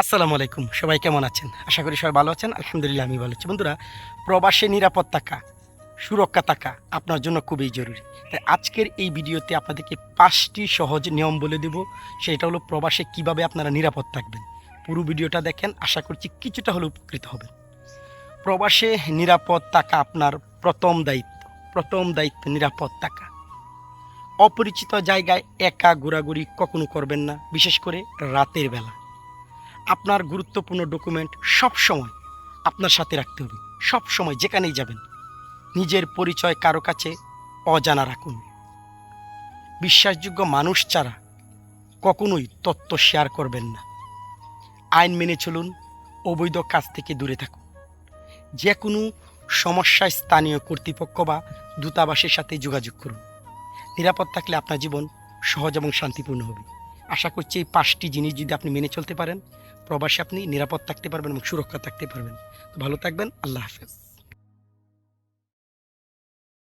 আসসালামু আলাইকুম, সবাই কেমন আছেন? আশা করি সবাই ভালো আছেন, আলহামদুলিল্লাহ আমি ভালো আছি। বন্ধুরা, প্রবাসে নিরাপদ থাকা, সুরক্ষা থাকা আপনার জন্য খুবই জরুরি। তাই আজকের এই ভিডিওতে আপনাদেরকে পাঁচটি সহজ নিয়ম বলে দেব। সেটা হলো প্রবাসে কীভাবে আপনারা নিরাপদ থাকবেন। পুরো ভিডিওটা দেখেন, আশা করছি কিছুটা হলে উপকৃত হবেন। প্রবাসে নিরাপদ থাকা আপনার প্রথম দায়িত্ব প্রথম দায়িত্ব নিরাপদ থাকা। অপরিচিত জায়গায় একা ঘোরাঘুরি কখনো করবেন না, বিশেষ করে রাতের বেলা। আপনার গুরুত্বপূর্ণ ডকুমেন্ট সব সময় আপনার সাথে রাখতে হবে। সব সময় যেখানেই যাবেন, নিজের পরিচয় কারও কাছে অজানা রাখুন। বিশ্বাসযোগ্য মানুষ ছাড়া কখনোই তথ্য শেয়ার করবেন না। আইন মেনে চলুন, অবৈধ কাজ থেকে দূরে থাকুন। যে কোনো সমস্যায় স্থানীয় কর্তৃপক্ষ বা দূতাবাসের সাথে যোগাযোগ করুন। নিরাপদ থাকলে আপনার জীবন সহজ এবং শান্তিপূর্ণ হবে। আশা করছি এই পাঁচটি জিনিস যদি আপনি মেনে চলতে পারেন, প্রবাসে আপনি নিরাপদ থাকতে পারবেন এবং সুরক্ষা থাকতে পারবেন। তো ভালো থাকবেন, আল্লাহ হাফেজ।